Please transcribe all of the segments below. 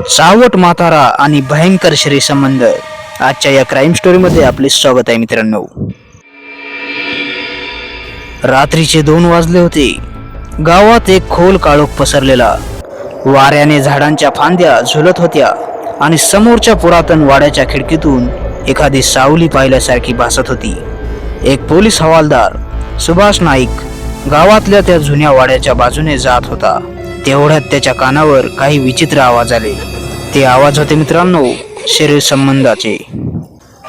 चावट मातारा आणि भयंकर श्री संबंध. आजच्या या क्राईम स्टोरीमध्ये आपले स्वागत आहे मित्रांनो. रात्रीचे दोन वाजले होते. गावात एक खोल काळोख पसरलेला. वाऱ्याने झाडांच्या फांद्या झुलत होत्या आणि समोरच्या पुरातन वाड्याच्या खिडकीतून एखादी सावली पाहिल्यासारखी भासत होती. एक पोलीस हवालदार सुभाष नाईक गावातल्या त्या जुन्या वाड्याच्या बाजूने जात होता. तेवढ्यात त्याच्या कानावर काही विचित्र आवाज आले. ते आवाज होते मित्रांनो शरीर संबंधाचे.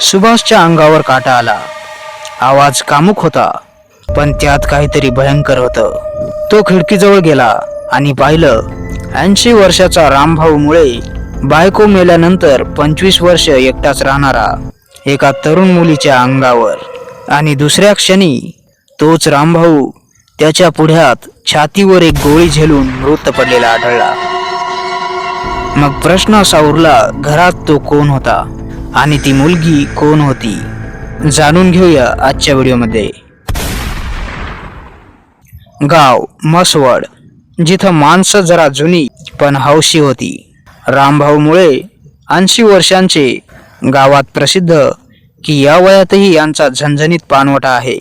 सुभाषच्या अंगावर काटा आला. आवाज कामुक होता पण त्यात काहीतरी भयंकर होतं. तो खिडकीजवळ गेला आणि पाहिलं ऐंशी वर्षाचा रामभाऊ मुळे बायको मेल्यानंतर पंचवीस वर्ष एकटाच राहणारा एका तरुण मुलीच्या अंगावर. आणि दुसऱ्या क्षणी तोच रामभाऊ त्याच्या पुढ्यात छातीवर एक गोळी झेलून मृत पडलेला आढळला. मग प्रश्न असा उरला घरात तो कोण होता आणि ती मुलगी कोण होती? जाणून घेऊया आजच्या व्हिडिओमध्ये. गाव मसवड जिथं माणसं जरा जुनी पण हौशी होती. रामभाऊमुळे ऐंशी वर्षांचे गावात प्रसिद्ध की या वयातही यांचा झणझणीत पानवटा आहे.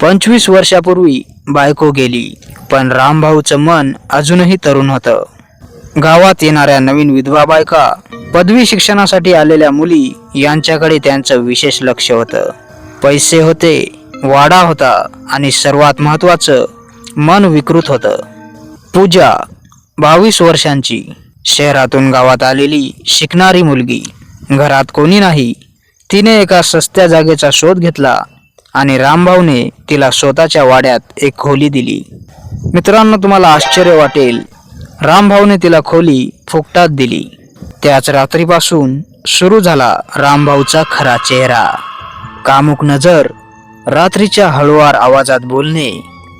पंचवीस वर्षापूर्वी बायको गेली पण रामभाऊचं मन अजूनही तरुण होतं. गावात येणाऱ्या नवीन विधवा बायका पदवी शिक्षणासाठी आलेल्या मुली यांच्याकडे त्यांचं विशेष लक्ष होतं. पैसे होते वाडा होता आणि सर्वात महत्वाचं मन विकृत होतं. पूजा बावीस वर्षांची शहरातून गावात आलेली शिकणारी मुलगी. घरात कोणी नाही तिने एका सस्त्या जागेचा शोध घेतला आणि रामभाऊने तिला स्वतःच्या वाड्यात एक खोली दिली. मित्रांनो तुम्हाला आश्चर्य वाटेल. रामभाऊने तिला खोली फुकटात दिली. त्याच रात्रीपासून सुरू झाला रामभाऊचा खरा चेहरा. कामुक नजर रात्रीच्या हळुवार आवाजात बोलणे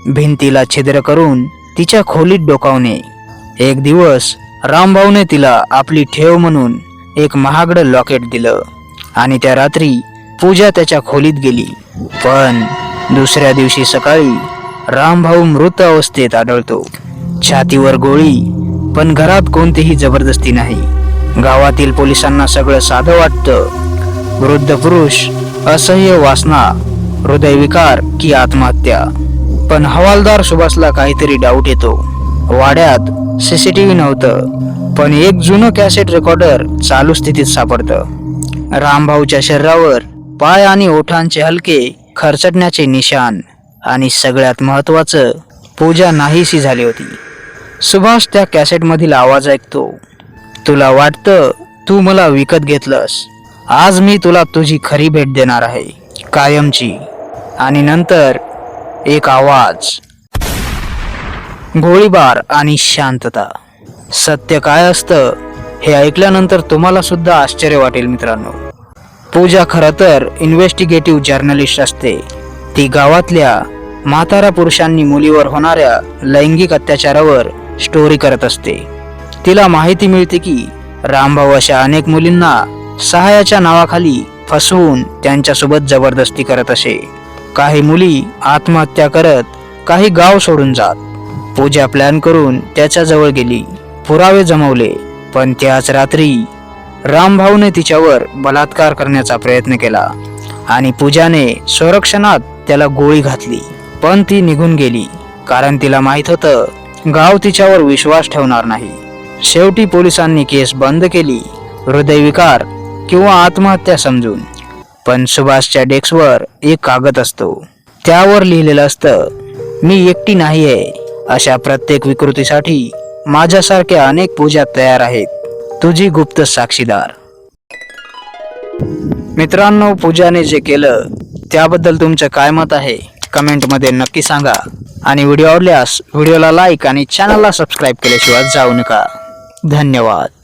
भिंतीला छिद्र करून तिच्या खोलीत डोकावणे. एक दिवस रामभाऊने तिला आपली ठेव म्हणून एक महागडं लॉकेट दिलं आणि त्या रात्री पूजा त्याच्या खोलीत गेली. पण दुसऱ्या दिवशी सकाळी रामभाऊ मृत अवस्थेत आढळतो. छातीवर गोळी पण घरात कोणतीही जबरदस्ती नाही. गावातील पोलिसांना सगळं साधं वाटतं. वृद्ध पुरुष असह्य वासना हृदयविकार की आत्महत्या. पण हवालदार सुभाषला काहीतरी डाऊट येतो. वाड्यात सीसीटीव्ही नव्हतं पण एक जुनं कॅसेट रेकॉर्डर चालू स्थितीत सापडतं. रामभाऊच्या शरीरावर पाय आणि ओठांचे हलके खरचटण्याचे निशान आणि सगळ्यात महत्वाचं पूजा नाहीशी झाली होती. सुभाष त्या कॅसेटमधील आवाज ऐकतो. तुला वाटतं तू मला विकत घेतलंस. आज मी तुला तुझी खरी भेट देणार आहे कायमची. आणि नंतर एक आवाज. गोळीबार आणि शांतता. सत्य काय असतं हे ऐकल्यानंतर तुम्हाला सुद्धा आश्चर्य वाटेल मित्रांनो. पूजा खरं तर इन्व्हेस्टिगेटिव्ह जर्नलिस्ट असते. ती गावातल्या म्हातारा पुरुषांनी मुलीवर होणाऱ्या लैंगिक अत्याचारावर स्टोरी करत असते. तिला माहिती मिळते की रामभाऊ अशा अनेक मुलींना सहाय्याच्या नावाखाली फसवून त्यांच्यासोबत जबरदस्ती करत असे. काही मुली आत्महत्या करत काही गाव सोडून जात. पूजा प्लॅन करून त्याच्याजवळ गेली. पुरावे जमवले. पण त्याच रात्री रामभाऊने तिच्यावर बलात्कार करण्याचा प्रयत्न केला आणि पूजाने संरक्षणात त्याला गोळी घातली. पण ती निघून गेली. कारण तिला माहीत होतं गाव तिच्यावर विश्वास ठेवणार नाही. शेवटी पोलिसांनी केस बंद केली हृदयविकार किंवा आत्महत्या समजून. पण सुभाषच्या डेस्कवर एक कागद असतो. त्यावर लिहिलेलं असतं मी एकटी नाहीये अशा प्रत्येक विकृतीसाठी माझ्यासारख्या अनेक पूजा तयार आहेत. तुझी गुप्त साक्षीदार. मित्रांनो पूजाने जे केलं त्याबद्दल तुमचं काय मत आहे कमेंटमध्ये नक्की सांगा. आणि व्हिडिओ आवडल्यास व्हिडिओला लाईक आणि चॅनलला सबस्क्राईब केल्याशिवाय जाऊ नका. धन्यवाद.